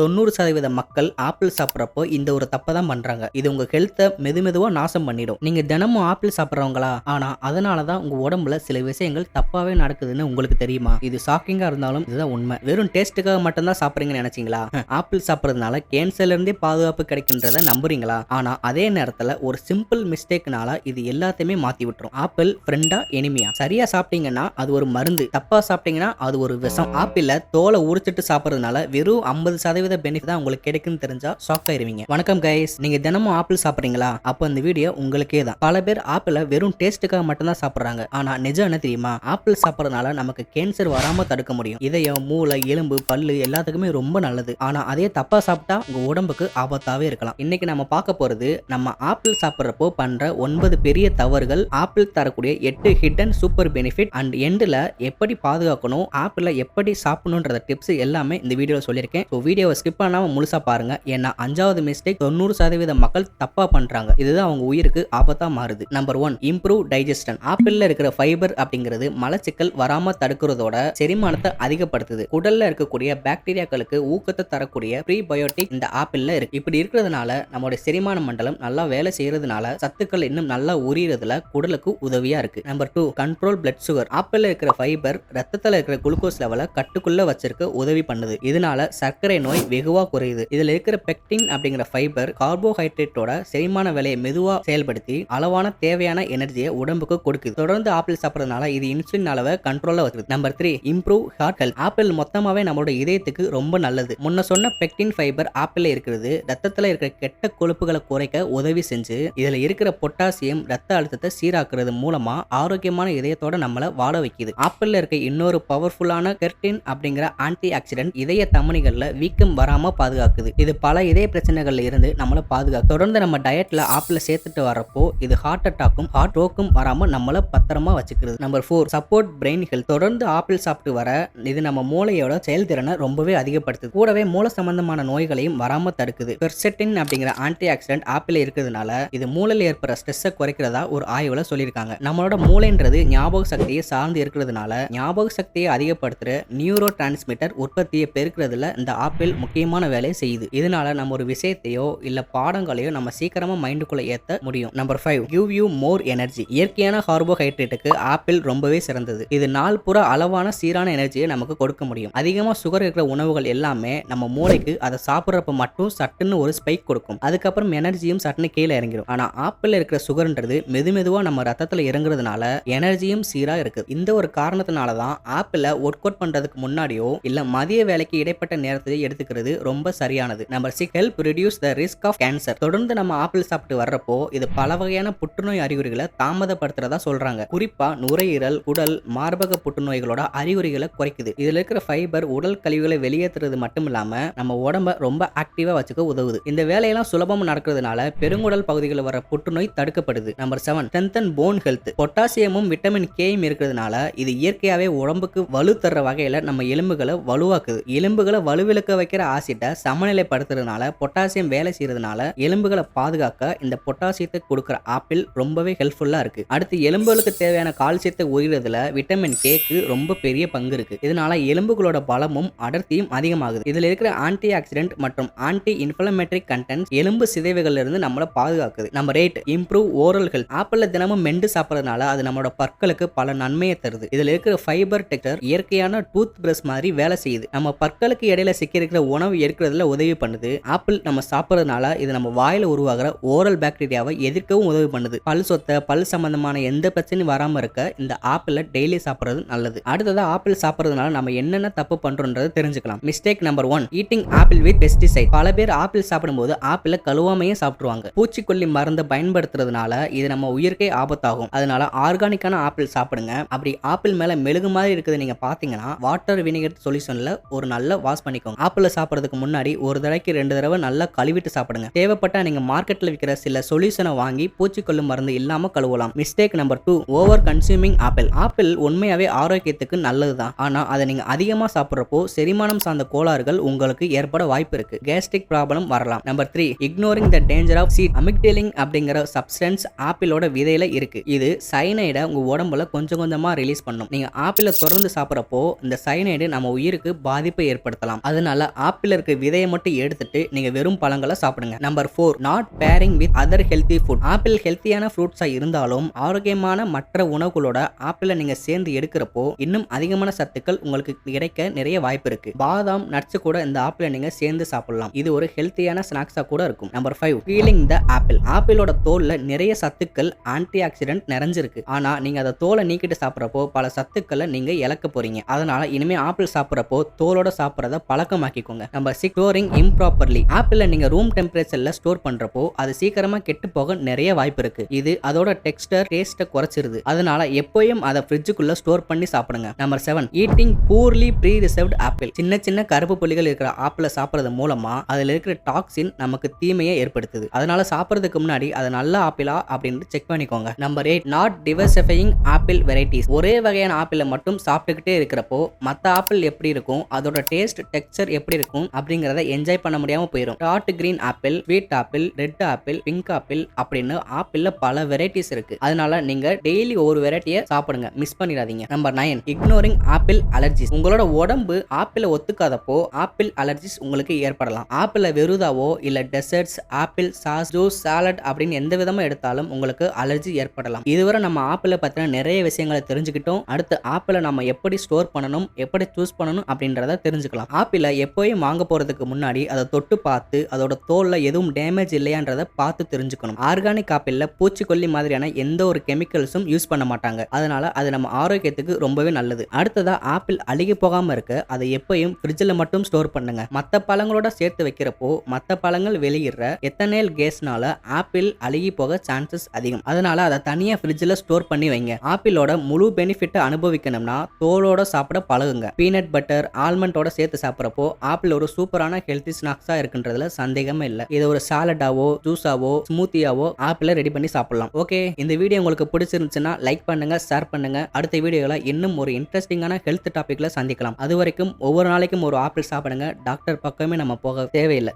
தொண்ணூறு சதவீத மக்கள் ஆப்பிள் சாப்பிட்றப்போ இந்த ஒரு தப்பை தான் பண்றாங்க. இது உங்க ஹெல்த்தை மெதுமெதுவா நாசம் பண்ணிடும். நீங்க தினமும் ஆப்பிள் சாப்பிட்றவங்களா? ஆனா அதனால தான் உங்க உடம்புல சில விஷயங்கள் தப்பாவே நடக்குதுன்னு உங்களுக்கு தெரியுமா? இது ஷாக்கிங்கா இருந்தாலும் இதுதான் உண்மை. வெறும் டேஸ்ட்டுக்காக மட்டும்தான் சாப்பிட்றீங்கன்னு நினைச்சீங்களா? ஆப்பிள் சாப்பிட்றதுனால கேன்சர்ல இருந்தே பாதுகாப்பு கிடைக்கின்றத நம்புறீங்களா? ஆனா அதே நேரத்துல ஒரு சிம்பிள் மிஸ்டேக்னால இது எல்லாத்தையுமே மாத்தி விட்டுரும். ஆப்பிள் ஃப்ரெண்டா எனிமியா சரியா சாப்பிட்டீங்கன்னா அது ஒரு மருந்து. தப்பா சாப்பிட்டீங்கன்னா அது ஒரு விஷம். ஆப்பிள தோலை உரிச்சிட்டு சாப்பிட்றதுனால வெறும் ஐம்பது சதவீதம் சதவீத பெனிஃபிட் தான் உங்களுக்கு கிடைக்குன்னு தெரிஞ்சா ஷாக் ஆயிருவீங்க. வணக்கம் கைஸ் நீங்க தினமும் ஆப்பிள் சாப்பிட்றீங்களா? அப்போ இந்த வீடியோ உங்களுக்கே தான். பல பேர் ஆப்பிள வெறும் டேஸ்ட்டுக்காக மட்டும்தான் சாப்பிட்றாங்க. ஆனா நிஜம் என்ன தெரியுமா? ஆப்பிள் சாப்பிட்றதுனால நமக்கு கேன்சர் வராம தடுக்க முடியும். இதயம் மூளை எலும்பு பல்லு எல்லாத்துக்குமே ரொம்ப நல்லது. ஆனா அதே தப்பா சாப்பிட்டா உங்க உடம்புக்கு ஆபத்தாவே இருக்கலாம். இன்னைக்கு நம்ம பார்க்க போறது நம்ம ஆப்பிள் சாப்பிட்றப்போ பண்ற ஒன்பது பெரிய தவறுகள் ஆப்பிள் தரக்கூடிய எட்டு ஹிடன் சூப்பர் பெனிஃபிட் அண்ட் எண்டில் எப்படி பாதுகாக்கணும் ஆப்பிள எப்படி சாப்பிடணுன்ற டிப்ஸ் எல்லாமே இந்த வீடியோவில் சொல்லியிருக்கேன். ஸோ வீடியோவை ஸ்கிப் பண்ணாமல் முழுசா பாருங்க. ஏன்னா அஞ்சாவது மிஸ்டேக் தொண்ணூறு சதவீத மக்கள் தப்பாக பண்ணுறாங்க இதுதான் அவங்க உயிருக்கு ஆபத்தாக மாறுது. நம்பர் ஒன் இம்ப்ரூவ் டைஜஸ்டன் ஆப்பிளில் இருக்கிற ஃபைபர் அப்படிங்கிறது மலச்சிக்கல் வராமல் தடுக்கிறதோட செரிமானத்தை அதிகப்படுத்துது. உடலில் இருக்கக்கூடிய பாக்டீரியாக்களுக்கு ஊக்கத்தை தரக்கூடிய ப்ரீபயோட்டிக் இந்த ஆப்பிளில் இருக்கு. இப்படி இருக்கிறதுனால நம்மளுடைய செரிமான மண்டலம் நல்லா வேலை செய்யறதுனால சத்துக்கள் இன்னும் நல்லா உரியறதுல குடலுக்கு உதவியா இருக்கு. Number two control blood sugar ஆப்பிளில் இருக்கிற ஃபைபர் ரத்தத்தில் இருக்கிற குளுக்கோஸ் லெவலை கட்டுக்குள்ள வச்சிருக்க உதவி பண்ணுது. இதனால சர்க்கரை நோய் வெகுவா குறையுது. இதுல இருக்கிற பெக்டின் அப்படிங்கிற ஃபைபர் கார்போஹைட்ரேட்டோட செரிமான வேலையை மெதுவா செயல்படுத்தி அளவான தேவையான எனர்ஜியை உடம்புக்கு கொடுக்குது. தொடர்ந்து ஆப்பிள் சாப்பிட்றதுனால இது இன்சுலின் அளவை கண்ட்ரோல்ல வருது number three improve heart health apple மொத்தமாவே நம்மளோட இதயத்துக்கு ரொம்ப நல்லது. முன்ன சொன்ன பெக்டின் ஃபைபர் ஆப்பிளில் இருக்கிறது ரத்தத்துல இருக்கிற கெட்ட கொழுப்புகளை குறைக்க உதவி செஞ்சு இதுல இருக்கிற பொட்டாசியம் ரத்த அழுத்தத்தை சீராக்குறது மூலமா ஆரோக்கியமான இதயத்தோட நம்மளை வாழ வைக்குது. ஆப்பிள்ல இருக்க இன்னொரு பவர்ஃபுல்லான கெர்டின் அப்படிங்கிற ஆன்டி ஆக்சிடென்ட் இதய தமனிகளில் வீக்கம் வராமல் பாதுகாக்குது. இது பல இதய பிரச்சனைகள்ல இருந்து நம்மளை பாதுகாக்கும் தொடர்ந்து நம்ம டயட்ல ஆப்பில் சேர்த்துட்டு வரப்போ இது ஹார்ட் அட்டாக்கும் ஹார்ட் ஸ்ட்ரோக்கும் வராமல் நம்மளை பத்திரமா வச்சுக்கிறது. Number four support brain health தொடர்ந்து ஆப்பிள் சாப்பிட்டு வர இது நம்ம மூளையோட செயல்திறனை ரொம்பவே அதிகப்படுத்துது. கூடவே மூளை சம்பந்தமான நோய்களையும் வராமல் தடுக்குது. பெர்செட்டின் அப்படிங்கிற ஆன்டி ஆக்சிடென்ட் ஆப்பிள் இருக்கிறதுனால இது மூளையில் ஏற்படுற ஸ்ட்ரெஸ்ஸை குறைக்கிறதா ஒரு ஆய்வில் சொல்லியிருக்காங்க. நம்மளோட மூளைன்றது ஞாபக சக்தியை சார்ந்து இருக்கிறதுனால ஞாபக சக்தியை அதிகப்படுத்துற நியூரோ டிரான்ஸ்மிட்டர் உற்பத்தியை பெருக்கிறதுல இந்த ஆப்பிள் முக்கியமான வேலையை செய்யுது. இதனால நம்ம ஒரு விஷயத்தையோ இல்ல பாடங்களையோ நம்ம சீக்கிரமா மைண்டுக்குள்ள ஏத்த முடியும். Number five give you more energy இயற்கையான கார்போஹைட்ரேட்டுக்கு ஆப்பிள் ரொம்பவே சிறந்தது. இது நாள் புற அளவான சீரான எனர்ஜியை நமக்கு கொடுக்க முடியும். அதிகமா சுகர் இருக்கிற உணவுகள் எல்லாமே நம்ம மூளைக்கு அதை சாப்பிட்றப்ப மட்டும் சட்டுன்னு ஒரு ஸ்பைக் கொடுக்கும். அதுக்கப்புறம் எனர்ஜியும் சட்டுன்னு கீழே இறங்கிடும் ஆனா ஆப்பிள் இருக்கிற சுகர்ன்றது மெது மெதுவாக நம்ம ரத்தத்துல இறங்குறதுனால எனர்ஜியும் சீரா இருக்கு. இந்த ஒரு காரணத்தினால தான் ஆப்பிள ஒர்க் அவுட் பண்றதுக்கு முன்னாடியோ இல்ல மதிய வேலைக்கு இடைப்பட்ட நேரத்திலே எடுத்துக்கிறது ரொம்ப சரியானது. Number six help reduce the risk of cancer தொடர்ந்து நம்ம ஆப்பிள் சாப்பிட்டு வர்றப்போ இது பல வகையான புற்றுநோய் அறிகுறிகளை தாமதப்படுத்துறதா சொல்றாங்க. குறிப்பா நுரையீரல் உடல் மார்பக புற்றுநோய்களோட அறிகுறிகளை குறைக்குது. இதுல இருக்கிற ஃபைபர் உடல் கழிவுகளை வெளியேற்றுறது மட்டும் இல்லாம நம்ம உடம்ப ரொம்ப ஆக்டிவா வச்சுக்க உதவுது. இந்த வேலையெல்லாம் சுலபம் நடக்கிறதுனால பெருங்குடல் பகுதிகளில் வர புற்றுநோய் தடுக்கப்படுது. Number seven strengthen bone health பொட்டாசியமும் vitamin கேயும் இருக்கிறதுனால இது இயற்கையாவே உடம்புக்கு வலு தர்ற வகையில நம்ம எலும்புகளை வலுவாக்குது. எலும்புகளை வலுவிழக்க வைக்கிற ஆசிட்டை சமநிலைப்படுத்துறதுனால பொட்டாசியம் வேலை செய்யறதுனால எலும்புகளை பாதுகாக்க இந்த பொட்டாசியத்தை கொடுக்குற ஆப்பிள் ரொம்பவே ஹெல்ப்ஃபுல்லா இருக்கு. அடுத்து எலும்புகளுக்கு தேவையான கால்சியத்தை உயிரதுல விட்டமின் கேக்கு ரொம்ப பெரிய பங்கு இருக்கு. இதனால எலும்புகளோட பலமும் அடர்த்தியும் அதிகமாகுது. இதுல இருக்கிற ஆன்டி ஆக்சிடென்ட் மற்றும் ஆன்டி இன்ஃபிளமேட்டரி கண்டென்ட் எலும்பு சிதைவுகள்ல இருந்து நம்மளை பாதுகாக்குது. நம்ம eight improve oral health apple தினமும் மெண்டு சாப்பிட்றதுனால அது நம்மளோட பற்களுக்கு பல நன்மையை தருது. இதுல இருக்கிற ஃபைபர் டெக்டர் இயற்கையான டூத் பிரஷ் மாதிரி வேலை செய்யுது. நம்ம பற்களுக்கு இடையில சிக்கி இருக்கிற உணவு எடுக்கிறதுல உதவி பண்ணுது. ஆப்பிள் நம்ம சாப்பிட்றதுனால இது நம்ம வாயில உருவாகிற ஓரல் பாக்டீரியாவை எதிர்க்கவும் உதவி பண்ணுது. பல் சொத்த பல் சம்பந்தமான எந்த பிரச்சனையும் வராமல் இருக்க இந்த ஆப்பிள டெய்லி சாப்பிட்றது நல்லது. அடுத்ததா ஆப்பிள் சாப்பிட்றதுனால நம்ம என்னென்ன தப்பு பண்றோன்றது தெரிஞ்சுக்கலாம். Mistake number one eating apple with pesticide. பல பேர் ஆப்பிள் சாப்பிடும்போது ஆப்பிள கழுவாமையே சாப்பிடுவாங்க பூச்சிக்கொல்லி மருந்தை பயன்படுத்துறதுனால இது நம்ம உயிர்க்கே ஆபத்தாகும். அதனால ஆர்கானிக்கான ஆப்பிள் சாப்பிடுங்க. அப்படி ஆப்பிள் மேல மெழுகு மாதிரி இருக்குது நீங்க பாத்தீங்கன்னா வாட்டர் வினிகர் சொல்யூஷன்ல ஒரு நல்ல வாஷ் பண்ணிக்கோங்க. ஆப்பிள சாப்பிட்றதுக்கு முன்னாடி ஒரு தடவைக்கு ரெண்டு தடவை நல்லா கழுவிட்டு சாப்பிடுங்க. தேவைப்பட்டால் நீங்கள் மார்க்கெட்டில் விற்கிற சில சொல்யூஷனை வாங்கி பூச்சிக்கொல்லு மருந்து இல்லாமல் கழுவலாம். Mistake number two over consuming apple apple உண்மையாகவே ஆரோக்கியத்துக்கு நல்லது தான் ஆனால் அதை நீங்கள் அதிகமாக சாப்பிட்றப்போ செரிமானம் சார்ந்த கோளாறுகள் உங்களுக்கு ஏற்பட வாய்ப்பு இருக்கு. கேஸ்ட்ரிக் ப்ராப்ளம் வரலாம். Number three ignoring the danger of seed amygdalin அப்படிங்கிற சப்ஸ்டன்ஸ் ஆப்பிளோட விதையில இருக்கு. இது சைனைடை உங்க உடம்புல கொஞ்சம் கொஞ்சமா ரிலீஸ் பண்ணும். நீங்க ஆப்பிளை தொடர்ந்து சாப்பிட்றப்போ இந்த சைனைடு நம்ம உயிருக்கு பாதிப்பை ஏற்படுத்தலாம். அதனால ஆப்பிள் இருக்க விதையை மட்டும் எடுத்துட்டு நீங்க வெறும் பழங்களை சாப்பிடுங்க. Number four not pairing with other healthy food apple ஹெல்த்தியான ஃப்ரூட்ஸா இருந்தாலும் ஆரோக்கியமான மற்ற உணவுகளோட ஆப்பிளை நீங்க சேர்ந்து எடுக்கிறப்போ இன்னும் அதிகமான சத்துக்கள் உங்களுக்கு கிடைக்க நிறைய வாய்ப்பு இருக்கு. பாதாம் நட்ஸ் கூட இந்த ஆப்பிளை நீங்க சேர்ந்து சாப்பிடலாம். இது ஒரு ஹெல்த்தியான ஸ்நாக்ஸா கூட இருக்கும். Number five peeling the apple ஆப்பிளோட தோல்ல நிறைய சத்துக்கள் ஆன்டி ஆக்சிடென்ட் நிறைஞ்சிருக்கு. ஆனா நீங்க அதை தோலை நீக்கிட்டு சாப்பிட்றப்போ பல சத்துக்களை நீங்க இழக்க போறீங்க. அதனால இனிமே ஆப்பிள் சாப்பிட்றப்போ தோலோட சாப்பிட்றத பழக்கமாக்கிக்கும் பார்த்துக்கோங்க. நம்பர் சிக்ஸ் ஸ்டோரிங் இம்ப்ராப்பர்லி ஆப்பிள நீங்க ரூம் டெம்பரேச்சர்ல ஸ்டோர் பண்றப்போ அது சீக்கிரமா கெட்டு போக நிறைய வாய்ப்பு இருக்கு. இது அதோட டெக்ஸ்டர் டேஸ்ட்டை குறைச்சிருது. அதனால எப்பயும் அதை ஃப்ரிட்ஜுக்குள்ள ஸ்டோர் பண்ணி சாப்பிடுங்க. Number seven eating poorly preserved apple சின்ன சின்ன கருப்பு புள்ளிகள் இருக்கிற ஆப்பிள சாப்பிட்றது மூலமா அதுல இருக்கிற டாக்ஸின் நமக்கு தீமையை ஏற்படுத்துது. அதனால சாப்பிட்றதுக்கு முன்னாடி அது நல்ல ஆப்பிளா அப்படின்னு செக் பண்ணிக்கோங்க. Number eight not diversifying apple varieties ஒரே வகையான ஆப்பிளை மட்டும் சாப்பிட்டுக்கிட்டே இருக்கிறப்போ மற்ற ஆப்பிள் எப்படி இருக்கும்? அதோட டேஸ்ட் டெக்ஸ்டர் எப்படி இருக்கும் அப்படிங்கறத என்ஜாய் பண்ண முடியாம போயிடும் dot green apple sweet apple red apple pink apple அப்படின்னு ஆப்பிள்ல பல வெரைட்டிஸ் இருக்கு. அதனால நீங்க டெய்லி ஒரு வெரைட்டியை சாப்பிடுங்க. மிஸ் பண்ணிடாதீங்க. Number nine ignoring apple allergies உங்களோட உடம்பு ஆப்பிள ஒத்துக்காதப்போ ஆப்பிள் அலர்ஜிஸ் உங்களுக்கு ஏற்படலாம். ஆப்பிள வெறுதாவோ இல்ல desserts apple sauce juice salad அப்படின்னு எந்த விதமா எடுத்தாலும் உங்களுக்கு அலர்ஜி ஏற்படலாம். இதுவரை நம்ம ஆப்பிளை பத்தின நிறைய விஷயங்களை தெரிஞ்சுக்கிட்டோம். அடுத்து ஆப்பிள நம்ம எப்படி ஸ்டோர் பண்ணணும் எப்படி சூஸ் பண்ணணும் அப்படின்றத தெரிஞ்சுக்கலாம். ஆப்பிளை எப்போயும் வாங்க போகிறதுக்கு முன்னாடி அதை தொட்டு பார்த்து அதோட தோலில் எதுவும் டேமேஜ் இல்லையான்றதை பார்த்து தெரிஞ்சுக்கணும். ஆர்கானிக் ஆப்பிளில் பூச்சிக்கொல்லி மாதிரியான எந்த ஒரு கெமிக்கல்ஸும் யூஸ் பண்ண மாட்டாங்க. அதனால அது நம்ம ஆரோக்கியத்துக்கு ரொம்பவே நல்லது. அடுத்ததாக ஆப்பிள் அழுகி போகாமல் இருக்க அதை எப்பயும் ஃப்ரிட்ஜில் மட்டும் ஸ்டோர் பண்ணுங்க. மற்ற பழங்களோட சேர்த்து வைக்கிறப்போ மற்ற பழங்கள் வெளியிடுற எத்தனைல் கேஸ்னால ஆப்பிள் அழுகி போக சான்சஸ் அதிகம். அதனால அதை தனியாக ஃப்ரிட்ஜில் ஸ்டோர் பண்ணி வைங்க. ஆப்பிளோட முழு பெனிஃபிட்டை அனுபவிக்கணும்னா தோலோட சாப்பிட பழகுங்க. பீனட் பட்டர் ஆல்மண்டோட சேர்த்து சாப்பிட்றப்போ ஆப்பிள் ஆப்பிள் ஒரு சூப்பரான ஹெல்த்தி ஸ்நாக்ஸா இருக்குன்றதுல சந்தேகமே இல்லை. இது ஒரு சாலடாவோ ஜூஸாவோ ஸ்மூத்தியாவோ ஆப்பிளை ரெடி பண்ணி சாப்பிடலாம். ஓகே இந்த வீடியோ உங்களுக்கு பிடிச்சிருந்துச்சுன்னா லைக் பண்ணுங்க ஷேர் பண்ணுங்க. அடுத்த வீடியோவில் இன்னும் ஒரு இன்ட்ரெஸ்டிங்கான ஹெல்த் டாபிக்ல சந்திக்கலாம். அது வரைக்கும் ஒவ்வொரு நாளைக்கும் ஒரு ஆப்பிள் சாப்பிடுங்க. டாக்டர் பக்கமே நம்ம போக தேவையில்லை.